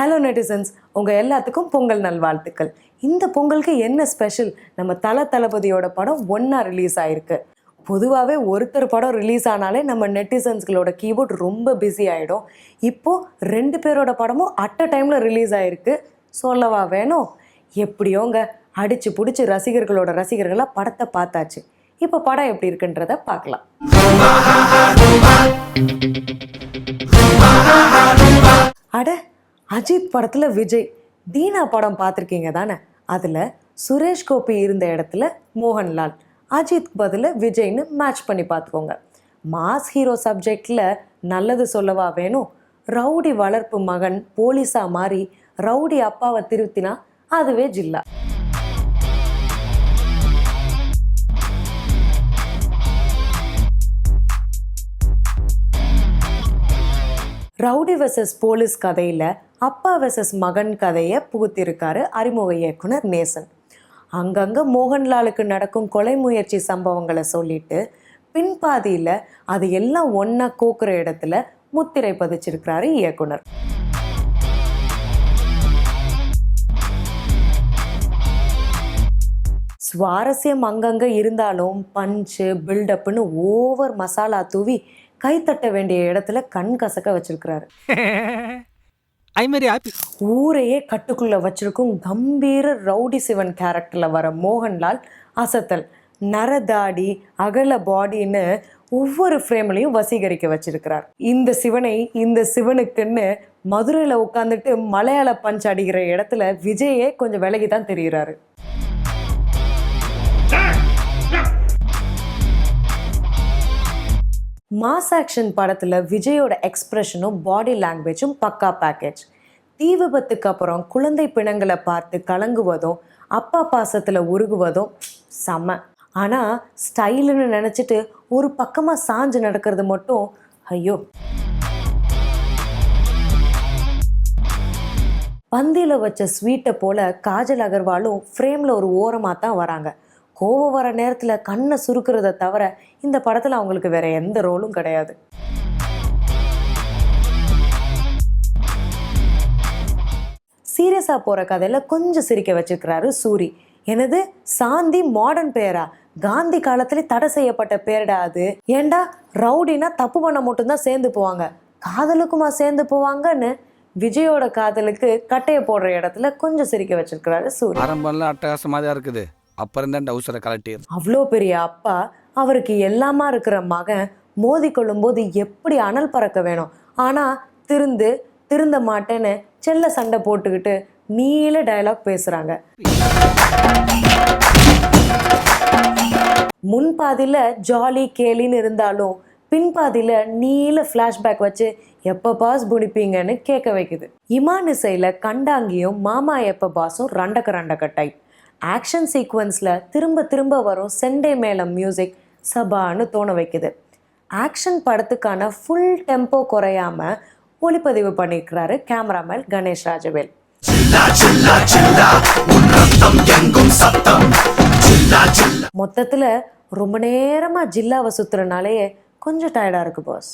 Hello netizens உங்கள் எல்லாத்துக்கும் பொங்கல் நல்வாழ்த்துக்கள். இந்த பொங்கலுக்கு என்ன ஸ்பெஷல் நம்ம தல தளபதியோட படம் ஒன்றா ரிலீஸ் ஆயிருக்கு. பொதுவாகவே ஒருத்தர் படம் ரிலீஸ் ஆனாலே நம்ம நெட்டிசன்ஸ்களோட கீபோர்ட் ரொம்ப பிஸி ஆகிடும் இப்போது ரெண்டு பேரோட படமும் அட் அ டைமில் ரிலீஸ் ஆயிருக்கு. சொல்லவா வேணும்? எப்படியோங்க? அடிச்சு பிடிச்சி ரசிகர்களோட ரசிகர்களாக படத்தை பார்த்தாச்சு. இப்போ படம் எப்படி இருக்குன்றத பார்க்கலாம். அட அஜித் படத்தில் விஜய் தீனா படம் பார்த்துருக்கீங்க தானே? அதில் சுரேஷ் கோபி இருந்த இடத்துல மோகன்லால் அஜித் பதில் விஜய்னு மேட்ச் பண்ணி பார்த்துக்கோங்க. மாஸ் ஹீரோ சப்ஜெக்டில் நல்லது சொல்லவா வேணும்? ரவுடி வளர்ப்பு மகன் போலீஸாக மாறி ரவுடி அப்பாவை திருத்தினா அதுவே ஜில்லா. ரவுடி வெர்சஸ் போலீஸ் கதையில் அப்பா வெர்சஸ் மகன் கதையை புகுத்திருக்காரு அறிமுக இயக்குனர் நேசன். அங்கங்கே மோகன்லாலுக்கு நடக்கும் கொலை முயற்சி சம்பவங்களை சொல்லிட்டு பின்பாதியில் அது எல்லாம் ஒன்றா கோக்குற இடத்துல முத்திரை பதிச்சிருக்கிறாரு இயக்குனர். சுவாரஸ்யம் அங்கங்கே இருந்தாலும் பஞ்சு பில்டப்புன்னு ஓவர் மசாலா தூவி கைத்தட்ட வேண்டிய இடத்துல கண் கசக்க வச்சிருக்கிறாரு. ஊரையே கட்டுக்குள்ள வச்சிருக்கும் கம்பீர ரவுடி சிவன் கேரக்டர்ல வர மோகன்லால் அசத்தல். நரதாடி அகல பாடின்னு ஒவ்வொரு ஃப்ரேம்லையும் வசீகரிக்க வச்சிருக்கிறார். இந்த சிவனை இந்த சிவனுக்குன்னு மதுரையில் உட்காந்துட்டு மலையாள பஞ்ச் அடிக்கிற இடத்துல விஜயே கொஞ்சம் விலகி தான் தெரிகிறாரு மாஸ் ஆக்ஷன் படத்தில் விஜயோட எக்ஸ்ப்ரெஷனும் பாடி லாங்குவேஜும் பக்கா பேக்கேஜ் தீ விபத்துக்கு அப்புறம் குழந்தை பிணங்களை பார்த்து கலங்குவதும் அப்பா பாசத்தில் உருகுவதும் செம. ஆனால் ஸ்டைலுன்னு நினச்சிட்டு ஒரு பக்கமாக சாஞ்சு நடக்கிறது மட்டும் ஐயோ. பந்தியில் வச்ச ஸ்வீட்டை போல காஜல் அகர்வாலும் ஃப்ரேமில் ஒரு ஓரமாக தான் வராங்க. கோவம் வர நேரத்தில் கண்ணை சுருக்கிறத தவிர இந்த படத்தில் அவங்களுக்கு வேற எந்த ரோலும் கிடையாது. சீரியஸாக போகிற கதையில் கொஞ்சம் சிரிக்க வச்சுருக்கிறாரு சூரி. எனது சாந்தி மாடர்ன் பேரா? காந்தி காலத்துல தடை செய்யப்பட்ட பேரடா அது? ஏண்டா? ரவுடினா தப்பு பண்ண மட்டும்தான் சேர்ந்து போவாங்க. காதலுக்குமா சேர்ந்து போவாங்கன்னு விஜயோட காதலுக்கு கட்டையை போடுற இடத்துல கொஞ்சம் சிரிக்க வச்சிருக்கிறாரு சூரி. ஆரம்பம்லாம் அட்டகாசமாக தான் இருக்குது. அப்புறம் தான் டவுசரை கலட்டி அவ்வளோ பெரிய அப்பா அவருக்கு எல்லாமா இருக்கிற மகன் மோதி கொள்ளும்போது எப்படி அனல் பறக்க வேணும்? ஆனால் திருந்து திருந்த மாட்டேன்னு செல்ல சண்டை போட்டுக்கிட்டு நீல டயலாக் பேசுகிறாங்க முன்பாதியில் ஜாலி கேலின்னு இருந்தாலும் பின்பாதியில் நீல ஃப்ளாஷ்பேக் வச்சு எப்போ பாஸ் புடிப்பீங்கன்னு கேட்க வைக்குது. இமான் இசையில் கண்டாங்கியும் மாமா எப்போ பாஸும் ரண்டக்க ரண்டக்க டைப் ஆக்ஷன் சீக்வன்ஸில் திரும்ப திரும்ப வரும் செண்டை மேளம் மியூசிக் சபான்னு தோண வைக்குது. ஆக்ஷன் படத்துக்கான ஃபுல் டெம்போ குறையாம ஒளிப்பதிவு பண்ணியிருக்கிறாரு கேமராமேன் கணேஷ் ராஜவேல். மொத்தத்தில் ரொம்ப நேரமாக ஜில்லாவை சுற்றுறனாலே கொஞ்சம் டயர்டாக இருக்கு பாஸ்